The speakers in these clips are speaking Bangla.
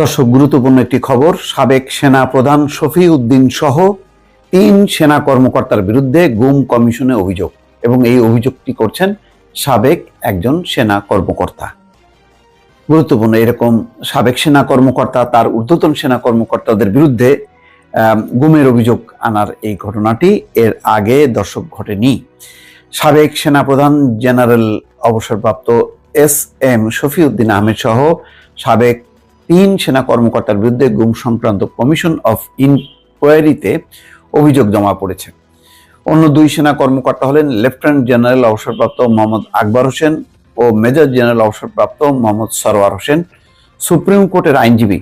দর্শক, গুরুত্বপূর্ণ একটি খবর। সাবেক সেনা প্রধান শফি উদ্দিন সহ তিন সেনা কর্মকর্তার বিরুদ্ধে গুম কমিশনে অভিযোগ এবং এই অভিযোগটি করছেন সাবেক একজন সেনা কর্মকর্তা। গুরুত্বপূর্ণ এরকম সাবেক সেনা কর্মকর্তা, তার ঊর্ধ্বতন সেনা কর্মকর্তাদের বিরুদ্ধে গুমের অভিযোগ আনার এই ঘটনাটি এর আগে দর্শক ঘটেনি। সাবেক সেনাপ্রধান জেনারেল অবসরপ্রাপ্ত এস এম শফিউদ্দিন আহমেদ সহ সাবেক তিন সেনা কর্মকর্তার বিরুদ্ধে গুম সংক্রান্ত কমিশন অফ ইনকোয়ারিতে অভিযোগ জমা পড়েছে। অন্য দুই সেনা কর্মকর্তা হলেন লেফটেন্যান্ট জেনারেল অবসরপ্রাপ্ত মোহাম্মদ আকবর হোসেন ও মেজর জেনারেল অবসরপ্রাপ্ত মোহাম্মদ সরোয়ার হোসেন, সুপ্রিম কোর্টের আইনজীবী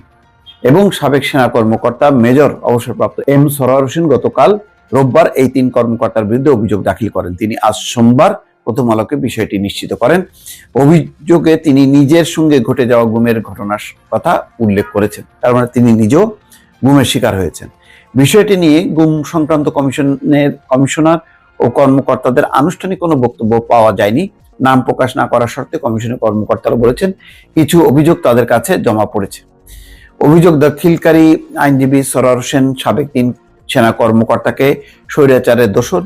এবং সাবেক সেনা কর্মকর্তা মেজর অবসরপ্রাপ্ত এম সরওয়ার হোসেন গতকাল রোববার এই তিন কর্মকর্তার বিরুদ্ধে অভিযোগ দাখিল করেন। তিনি আজ সোমবার প্রথম আলোকে বিষয়টি নিশ্চিত করেন। অভিযোগে তিনি নিজের সঙ্গে ঘটে যাওয়া গুমের ঘটনার কথা উল্লেখ করেছেন। তার মানে তিনি নিজেও গুমের শিকার হয়েছেন। বিষয়টি নিয়ে গুম সংক্রান্ত কমিশনের কমিশনার ও কর্মকর্তাদের আনুষ্ঠানিক কোনো বক্তব্য পাওয়া যায়নি। নাম প্রকাশ না করার শর্তে কমিশনের কর্মকর্তারা বলেছেন, কিছু অভিযোগ তাদের কাছে জমা পড়েছে। অভিযোগ দাখিলকারী আইনজীবী সরার হোসেন সাবেক তিন সেনা কর্মকর্তাকে স্বৈরাচারের দোষর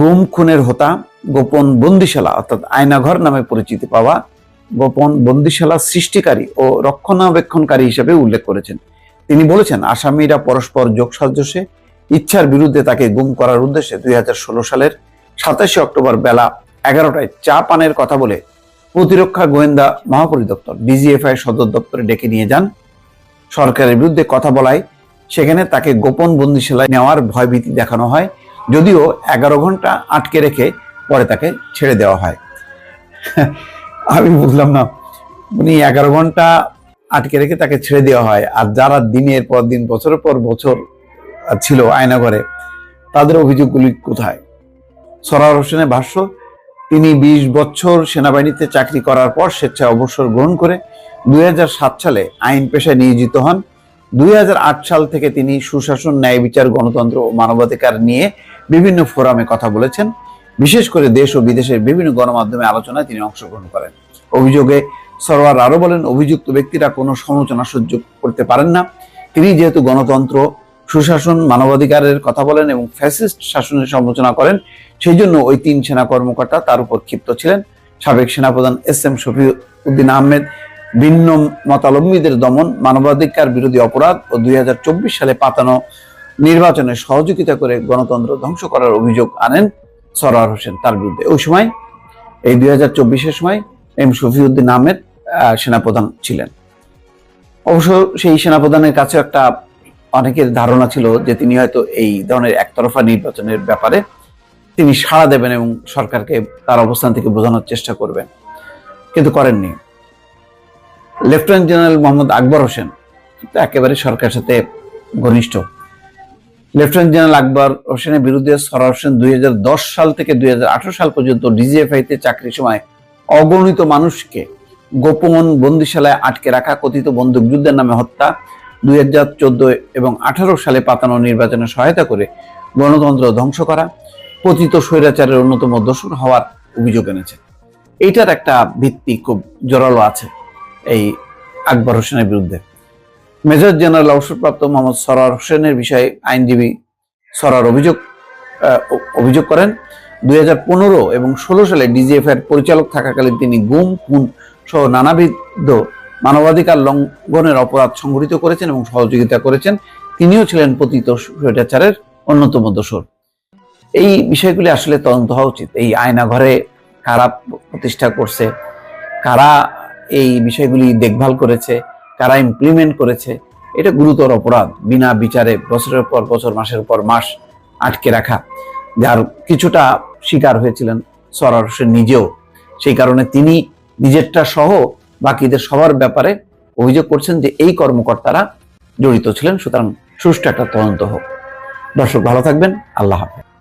গুম খুনের হোতা, গোপন বন্দিশালা, অর্থাৎ আয়নাঘর নামে পরিচিতি পাওয়া গোপন বন্দিশালা সৃষ্টিকারী ও রক্ষণাবেক্ষণকারী হিসেবে উল্লেখ করেছেন। তিনি বলেছেন, আসামিরা পরস্পর যোগসাজশে ইচ্ছার বিরুদ্ধে তাকে গুম করার উদ্দেশ্যে দুই হাজার ষোলো সালের সাতাশে অক্টোবর বেলা এগারোটায় চা পানের কথা বলে প্রতিরক্ষা গোয়েন্দা মহাপরিদপ্তর, ডিজিএফআই সদর দপ্তরে ডেকে নিয়ে যান। সরকারের বিরুদ্ধে কথা বলায়, সেখানে তাকে গোপন বন্দিশালায় নেওয়ার ভয়ভীতি দেখানো হয়। যদিও এগারো ঘণ্টা আটকে রেখে পরে তাকে ছেড়ে দেওয়া হয়। আমি বুঝলাম না। উনি এগারো ঘণ্টা আটকে রেখে তাকে ছেড়ে দেওয়া হয় আর যারা দিনের পর দিন, বছরের পর বছর ছিল আয়নাঘরে, তাদের অভিযোগগুলি কোথায়? সরার হোসেনের ভাষ্য, তিনি বিশ বছর সেনাবাহিনীতে চাকরি করার পর স্বেচ্ছায় অবসর গ্রহণ করে দুই হাজার সাত সালে আইন পেশায় নিয়োজিত হন। দুই হাজার আট সাল থেকে তিনি সুশাসন, ন্যায় বিচার, গণতন্ত্র ও মানবাধিকার নিয়ে বিভিন্ন ফোরামে কথা বলেছেন। বিশেষ করে দেশ ও বিদেশের বিভিন্ন গণমাধ্যমে আলোচনায় তিনি অংশগ্রহণ করেন। অভিযোগে সরওয়ার আরও বলেন, অভিযুক্ত ব্যক্তিরা কোনো সমালোচনা সহ্য করতে পারেন না। তিনি যেহেতু গণতন্ত্র, সুশাসন, মানবাধিকারের কথা বলেন এবং ফ্যাসিস্ট শাসনের সমালোচনা করেন, সেই জন্য ওই তিন সেনা কর্মকর্তা তার উপর ক্ষিপ্ত ছিলেন। সাবেক সেনাপ্রধান এস এম শফি উদ্দিন আহমেদ ভিন্ন মতালম্বীদের দমন, মানবাধিকার বিরোধী অপরাধ ও দুই হাজার চব্বিশ সালে পাতানো নির্বাচনে সহযোগিতা করে গণতন্ত্র ধ্বংস করার অভিযোগ আনেন সরার হোসেন। তার বিরুদ্ধে ওই সময়, এই দুই হাজার চব্বিশের সময় এম শফিউদ্দিন আহমেদ সেনাপ্রধান ছিলেন। অবশ্য সেই সেনাপ্রধানের কাছে একটা অনেকের ধারণা ছিল যে তিনি হয়তো এই ধরনের একতরফা নির্বাচনের ব্যাপারে তিনি সাড়া দেবেন এবং সরকারকে তার অবস্থান থেকে বোঝানোর চেষ্টা করবেন, কিন্তু করেননি। লেফটেন্যান্ট জেনারেল মোহাম্মদ আকবর হোসেন, একেবারে সরকারের সাথে ঘনিষ্ঠ। লেফটেন্যান্ট জেনারেল আকবর হোসেনের বিরুদ্ধে সরার হোসেন দুই হাজার দশ সাল থেকে দুই হাজার আঠেরো সাল পর্যন্ত ডিজিএফআইতে চাকরির সময় অগণিত মানুষকে গোপন বন্দিশালায় আটকে রাখা, কথিত বন্দুকযুদ্ধের নামে হত্যা, দুই হাজার চোদ্দ এবং আঠারো সালে পাতানো নির্বাচনে সহায়তা করে গণতন্ত্র ধ্বংস করা পতিত স্বৈরাচারের অন্যতম দোষর হওয়ার অভিযোগ এনেছে। এইটার একটা ভিত্তি খুব জোরালো আছে এই আকবর হোসেনের বিরুদ্ধে। মেজর জেনারেল অবসরপ্রাপ্ত মোহাম্মদ সরার হোসেনের বিষয়ে আইনজীবী সরার অভিযোগ অভিযোগ করেন। দুই হাজার পনেরো এবং ষোলো সালে ডিজিএফ এর পরিচালক থাকাকালীন তিনি গুম, খুন সহ নানাবিধ মানবাধিকার লঙ্ঘনের অপরাধ সংঘটিত করেছেন এবং সহযোগিতা করেছেন। তিনিও ছিলেন পতিত স্বৈরাচারের অন্যতম দোষর। এই বিষয়গুলি আসলে তদন্ত হওয়া উচিত। এই আয়না ঘরে কারা প্রতিষ্ঠা করছে, কারা এই বিষয়গুলি দেখভাল করেছে কারা ইমপ্লিমেন্ট করেছে, এটা গুরুতর অপরাধ। বিনা বিচারে বছরের পর বছর, মাসের পর মাস আটকে রাখা। যার কিছুটা শিকার হয়েছিলেন সরার হোসেন নিজেও। সেই কারণে তিনি নিজেরটা সহ বাকিদের সবার ব্যাপারে অভিযোগ করছেন যে এই কর্মকর্তারা জড়িত ছিলেন, সুতরাং সুষ্ঠু একটা তদন্ত হোক। দর্শক, ভালো থাকবেন। আল্লাহ হাফেজ।